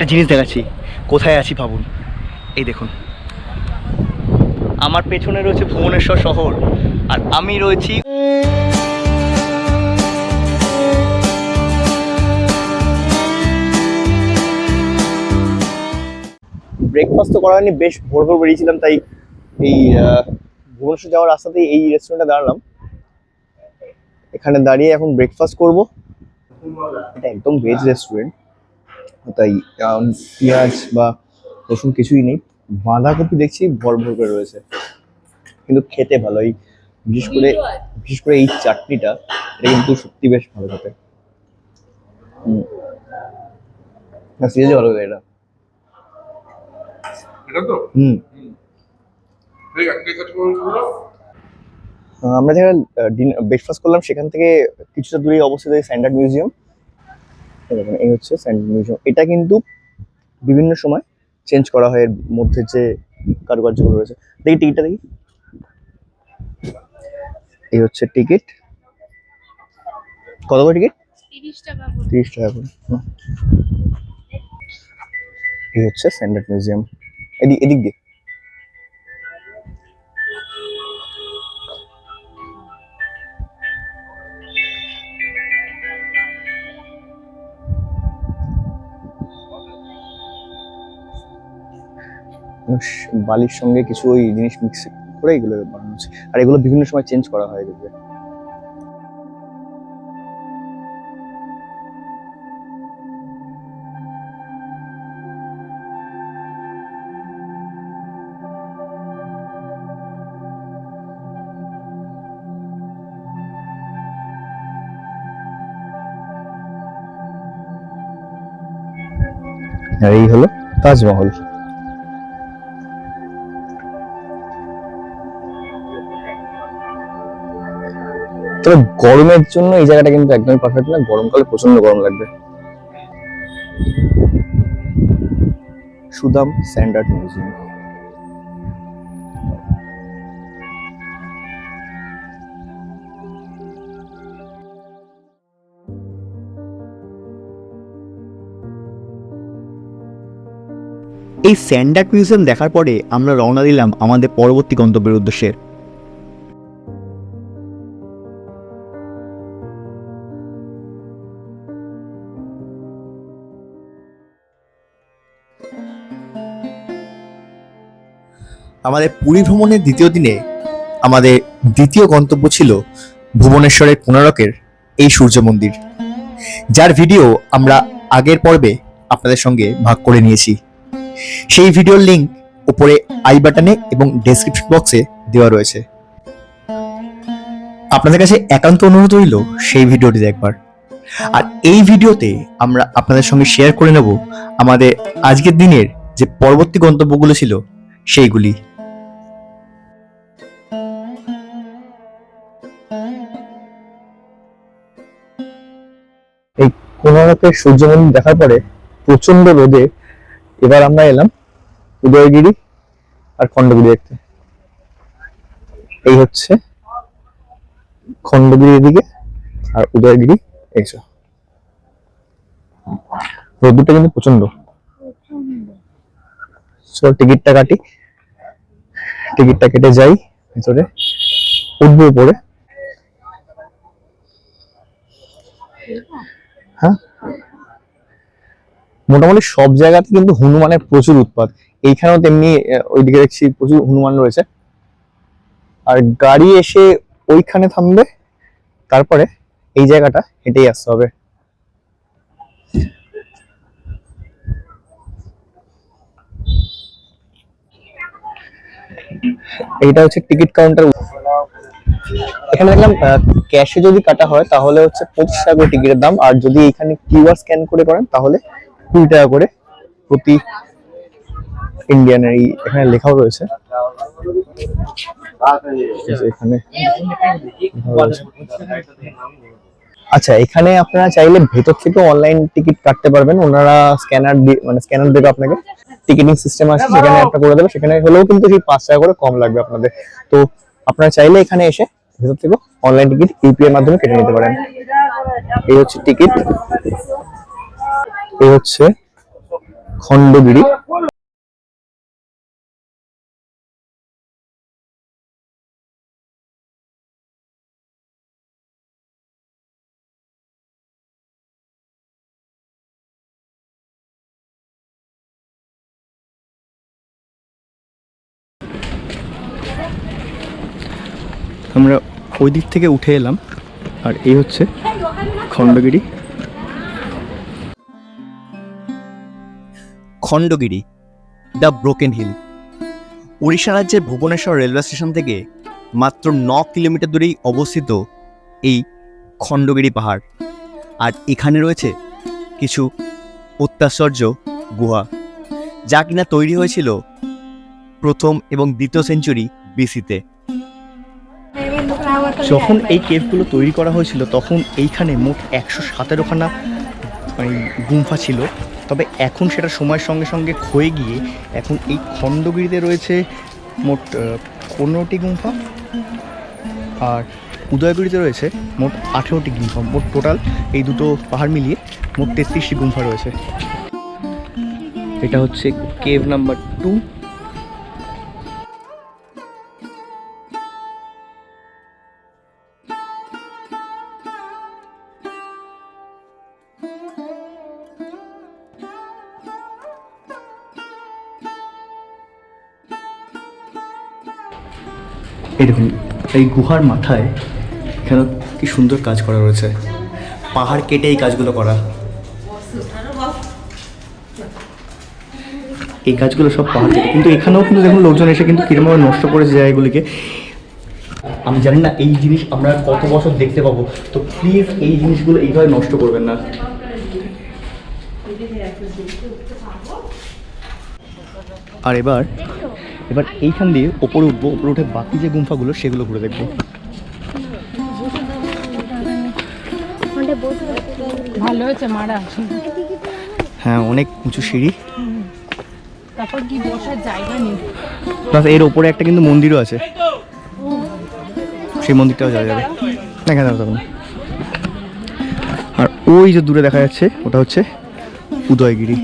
একটা জিনিস দেখাচ্ছি। কোথায় আছি ভাবুন। এই দেখুন। আমার পেছনে রয়েছে ভুবনেশ্বর শহর, আর আমি রয়েছি ব্রেকফাস্ট তো করা বেশ ভোর ভোর বেরিয়েছিলাম, তাই এই ভুবনেশ্বর যাওয়ার রাস্তাতেই এই রেস্টুরেন্টে দাঁড়ালাম। এখানে দাঁড়িয়ে এখন ব্রেকফাস্ট করব। এটা একদম ভেজ রেস্টুরেন্ট তাই পেঁয়াজ বা রসুন কিছুই নেই। বাঁধাকপি দেখছি ভর ভর করে রয়েছে। কিন্তু খেতে ভালো। এই বিশেষ করে বিশেষ করে এই চাটনিটা এটা কিন্তু সত্যি বেশ ভালো খেতে। না সিরিয়াসলি ভালো লাগে এটা। হুম। আমরা যেখানে ব্রেকফাস্ট করলাম সেখান থেকে কিছুটা দূরেই অবস্থিত এই স্যান্ডার্ড মিউজিয়াম দেখুন এই হচ্ছে স্যান্ডার্ড মিউজিয়াম এটা কিন্তু বিভিন্ন সময় চেঞ্জ করা হয় এর মধ্যে যে কারুকার্যগুলো রয়েছে। দেখি টিকিটটা দেখি। এই হচ্ছে টিকিট কত করে টিকিট তিরিশ টাকা করে। তিরিশ টাকা করে। এই হচ্ছে স্যান্ডার্ড মিউজিয়াম এদিক এদিক দিয়ে। বালির সঙ্গে কিছু ওই জিনিস মিক্স করে এগুলো বানানো হচ্ছে। আর এগুলো বিভিন্ন সময় চেঞ্জ করা হয় এগুলো আর এই হলো তাজমহল। তবে গরমের জন্য এই জায়গাটা কিন্তু একদমই পারফেক্ট না। গরমকালে প্রচণ্ড গরম লাগবে। Sudam sand art museum. এই স্যান্ডার্ড মিউজিয়াম দেখার পরে আমরা রওনা দিলাম আমাদের পরবর্তী গন্তব্যের উদ্দেশ্যে। আমাদের পুরী ভ্রমণের দ্বিতীয় দিনে আমাদের দ্বিতীয় গন্তব্য ছিল ভুবনেশ্বরের কোনারকের এই সূর্য মন্দির, যার ভিডিও আমরা আগের পর্বে আপনাদের সঙ্গে ভাগ করে নিয়েছি। সেই ভিডিওর লিঙ্ক উপরে আই বাটনে এবং ডেসক্রিপশন বক্সে দেওয়া রয়েছে। আপনাদের কাছে একান্ত অনুরোধ রইল সেই ভিডিওটি দেখবার আর এই ভিডিওতে আমরা আপনাদের সঙ্গে শেয়ার করে নেব আমাদের আজকের দিনের যে পরবর্তী গন্তব্যগুলো ছিল সেইগুলি। এই কোনারকের সূর্য মন্দির দেখার পরে প্রচণ্ড রোদে এবার আমরা এলাম উদয়গিরি আর খণ্ডগিরি দেখতে। এই হচ্ছে খণ্ডগিরি এদিকে আর উদয়গিরি এইসব রোদ্দুরটা কিন্তু প্রচণ্ড চল, টিকিটটা কাটি। টিকিটটা কেটে যাই ভেতরে। উঠবো উপরে। হ্যাঁ? মোটামুটি সব জায়গাতে কিন্তু হনুমানের প্রচুর উৎপাত। এইখানেও তেমনি ওইদিকে দেখছি প্রচুর হনুমান রয়েছে। আর গাড়ি এসে ওইখানে থামবে, তারপরে এই জায়গাটা হেঁটেই আসতে হবে। এইটা হচ্ছে টিকিট কাউন্টার। এখানে দেখলাম ক্যাশে যদি কাটা হয়, তাহলে হচ্ছে পঁচিশ টাকা করে টিকিটের দাম। আর যদি এখানে কিউআর স্ক্যান করে করেন, তাহলে কুড়ি টাকা করে প্রতি ইন্ডিয়ান এই এখানে লেখাও রয়েছে। আচ্ছা এখানে আপনারা চাইলে ভেতর থেকে অনলাইন টিকিট কাটতে পারবেন। ওনারা স্ক্যানার মানে স্ক্যানার দেবে আপনাকে। টিকিটিং সিস্টেম আছে, সেখানে একটা করে দেবে। সেখানে হলেও কিন্তু সেই পাঁচ টাকা করে কম লাগবে আপনাদের। তো আপনারা চাইলে এখানে এসে ভেতর থেকে অনলাইন টিকিট ইউপিআই মাধ্যমে কেটে নিতে পারেন। এই হচ্ছে টিকিট এই হচ্ছে খণ্ডগিরি। আমরা ওই দিক থেকে উঠে এলাম। আর এই হচ্ছে Khandagiri. Khandagiri, the broken hill. Orissa রাজ্যের ভুবনেশ্বর রেলওয়ে স্টেশন থেকে মাত্র ন কিলোমিটার দূরেই অবস্থিত এই খণ্ডগিরি পাহাড়। আর এখানে রয়েছে কিছু অত্যাশ্চর্য গুহা, যা কিনা তৈরি হয়েছিল প্রথম এবং দ্বিতীয় সেঞ্চুরি বিসিতে যখন এই কেভগুলো তৈরি করা হয়েছিল তখন এইখানে মোট একশো সতেরোখানা মানে গুম্ফা ছিল। তবে এখন সেটা সময়ের সঙ্গে সঙ্গে ক্ষয়ে গিয়ে এখন এই খণ্ডগিরিতে রয়েছে মোট পনেরোটি গুম্ফা আর উদয়গিরিতে রয়েছে মোট আঠেরোটি গুম্ফা। মোট টোটাল এই দুটো পাহাড় মিলিয়ে মোট তেত্রিশটি গুম্ফা রয়েছে। এটা হচ্ছে কেভ নাম্বার টু এই দেখুন, এই গুহার মাথায় এখানে কি সুন্দর কাজ করা রয়েছে। পাহাড় কেটে এই কাজগুলো করা। এই কাজগুলো সব পাহাড় কেটে। কিন্তু এখানেও কিন্তু দেখুন লোকজন এসে কিন্তু কিরমভাবে নষ্ট করেছে জায়গাগুলিকে। আমি জানি না এই জিনিস আমরা কত বছর দেখতে পাবো। তো প্লিজ এই জিনিসগুলো এইভাবে নষ্ট করবেন না। আর এবার এবার এইখান দিয়ে ওপরে উঠবো ওপরে উঠে বাকি যে গুম্ফাগুলো সেগুলো ঘুরে দেখব। ভালো হয়েছে মারা। হ্যাঁ অনেক উঁচু সিঁড়ি। তারপর কি বসার জায়গা নেই? প্লাস এর ওপরে একটা কিন্তু মন্দিরও আছে। সেই মন্দিরটাও যাওয়া যাবে। দেখা যাবে তখন। আর ওই যে দূরে দেখা যাচ্ছে ওটা হচ্ছে উদয়গিরি।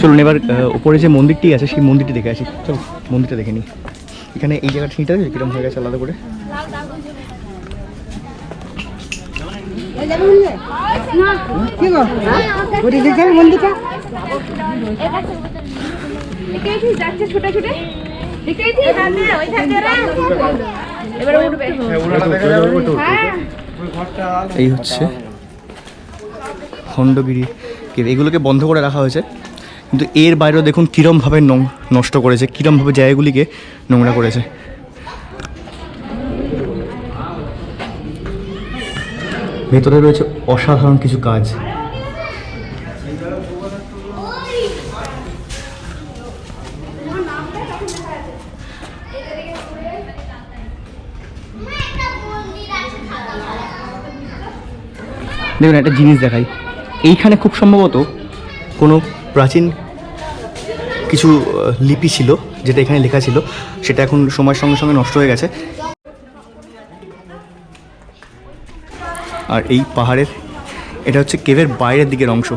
চলুন এবার উপরে যে মন্দিরটি আছে, সেই মন্দিরটি দেখে আসি। চলো, মন্দিরটা দেখে নিই। এখানে এই জায়গাটা ঠিক আছে হয়ে গেছে আলাদা করে? এই হচ্ছে খণ্ডগিরি এগুলোকে বন্ধ করে রাখা হয়েছে। কিন্তু এর বাইরেও দেখুন কীরমভাবে নষ্ট করেছে, কীরমভাবে জায়গাগুলিকে নোংরা করেছে। ভেতরে রয়েছে অসাধারণ কিছু কাজ। দেখুন, একটা জিনিস দেখাই। এইখানে খুব সম্ভবত কোনো প্রাচীন কিছু লিপি ছিল, যেটা এখানে লেখা ছিল, সেটা এখন সময়ের সঙ্গে সঙ্গে নষ্ট হয়ে গেছে। আর এই পাহাড়ের, এটা হচ্ছে কেভের বাইরের দিকের অংশ।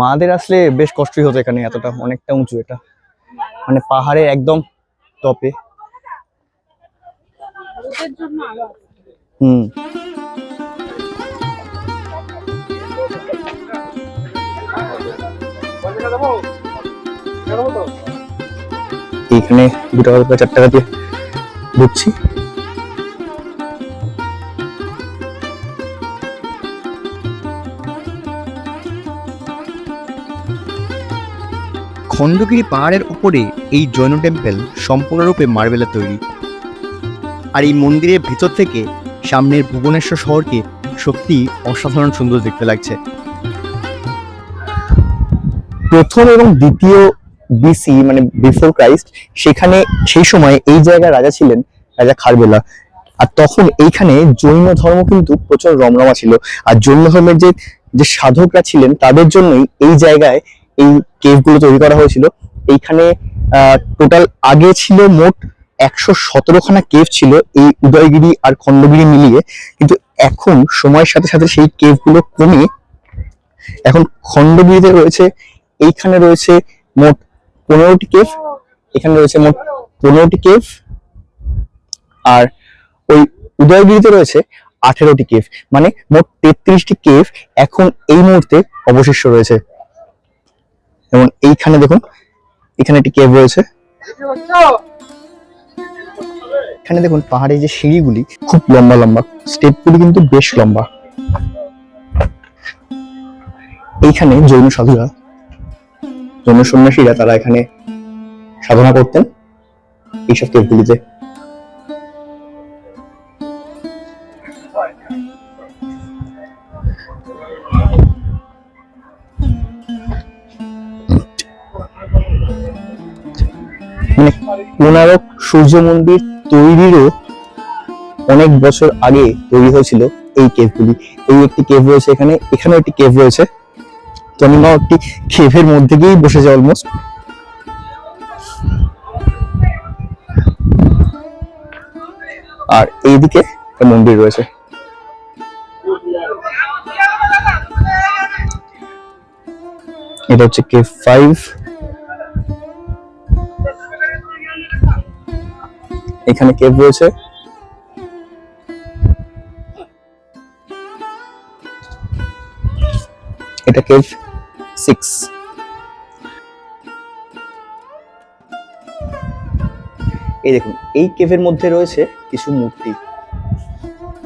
মাদের আসলে বেশ কষ্টই হতো এখানে এতটা, অনেকটা উঁচু এটা। মানে পাহাড়ে একদম টপে। হুম। এইখানে দু টাকা বা চার টাকা দিয়ে ঢুকছি খণ্ডগিরি পাহাড়ের উপরে এই জৈন টেম্পল সম্পূর্ণরূপে মার্বেলের তৈরি। আর এই মন্দিরের ভেতর থেকে সামনের ভুবনেশ্বর শহরকে সত্যি অসাধারণ সুন্দর দেখতে লাগছে। প্রথম এবং দ্বিতীয় বিসি মানে বিফোর ক্রাইস্ট সেখানে সেই সময় এই জায়গায় রাজা ছিলেন, রাজা খারবেলা। আর তখন এইখানে জৈন ধর্ম কিন্তু প্রচুর রমরমা ছিল। আর জৈন ধর্মের যে যে সাধকরা ছিলেন, তাদের জন্যই এই জায়গায় এই কেভগুলো তৈরি করা হয়েছিল। এইখানে টোটাল আগে ছিল মোট একশো সতেরোখানা কেভ ছিল এই উদয়গিরি আর খণ্ডগিরি মিলিয়ে। কিন্তু এখন সময়ের সাথে সাথে সেই কেভগুলো কমে এখন খণ্ডগিরিতে রয়েছে, এইখানে রয়েছে মোট পনেরোটি কেভ, এখানে রয়েছে মোট পনেরোটি কেভ, আর ওই উদয়গিরিতে রয়েছে আঠেরোটি কেভ মানে মোট তেত্রিশটি কেভ এখন এই মুহূর্তে অবশিষ্ট রয়েছে। যেমন এইখানে দেখুন, এখানে একটি কেভ রয়েছে। এখানে দেখুন পাহাড়ে যে সিঁড়িগুলি খুব লম্বা লম্বা, স্টেপগুলি কিন্তু বেশ লম্বা। এইখানে জৈন সাধুরা জৈন সন্ন্যাসীরা তারা এখানে সাধনা করতেন এইসব কেভগুলিতে মানে কোনারক সূর্য মন্দির তৈরিরও অনেক বছর আগে তৈরি হয়েছিল এই কেভগুলি এই একটি কেভ রয়েছে এখানে, এখানেও একটি কেভ রয়েছে। নাও একটি কেভের মধ্যে গিয়েই বসে যাই অলমোস্ট আর এইদিকে মন্দির রয়েছে। এটা হচ্ছে কেভ ফাইভ। এখানে কেভ রয়েছে? এটা কেভ সিক্স এই দেখুন এই কেভের মধ্যে রয়েছে কিছু মূর্তি।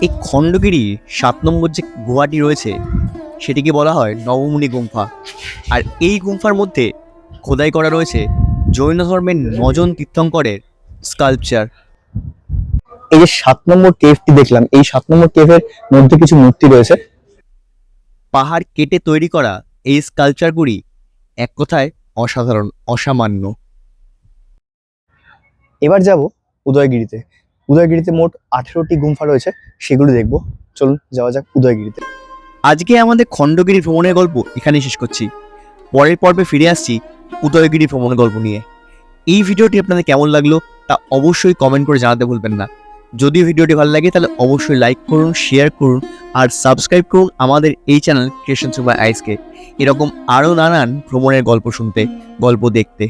এই খণ্ডগিরি সাত নম্বর যে গুহাটি রয়েছে সেটিকে বলা হয় নবমুনি গুম্ফা। আর এই গুম্ফার মধ্যে খোদাই করা রয়েছে জৈন ধর্মের নজন তীর্থঙ্করের স্কাল্পচার এই যে সাত নম্বর কেভটি দেখলাম এই সাত নম্বর কেভের মধ্যে কিছু মূর্তি রয়েছে। পাহাড় কেটে তৈরি করা এই স্কালচারগুলি এক কথায় অসাধারণ, অসামান্য। এবার যাব উদয়গিরিতে। উদয়গিরিতে মোট আঠেরোটি গুম্ফা রয়েছে, সেগুলো দেখব। চলুন, যাওয়া যাক উদয়গিরিতে। আজকে আমাদের খণ্ডগিরি ভ্রমণের গল্প এখানে শেষ করছি। পরের পর্বে ফিরে আসছি উদয়গিরি ভ্রমণের গল্প নিয়ে। এই ভিডিওটি আপনাদের কেমন লাগল তা অবশ্যই কমেন্ট করে জানাতে ভুলবেন না। যদি ভিডিওটি ভালো লাগে, তাহলে অবশ্যই লাইক করুন শেয়ার করুন, আর সাবস্ক্রাইব করুন আমাদের এই চ্যানেল ক্রিয়েশন সুপার আইসকে এরকম আরও নানান ভ্রমণের গল্প শুনতে, গল্প দেখতে।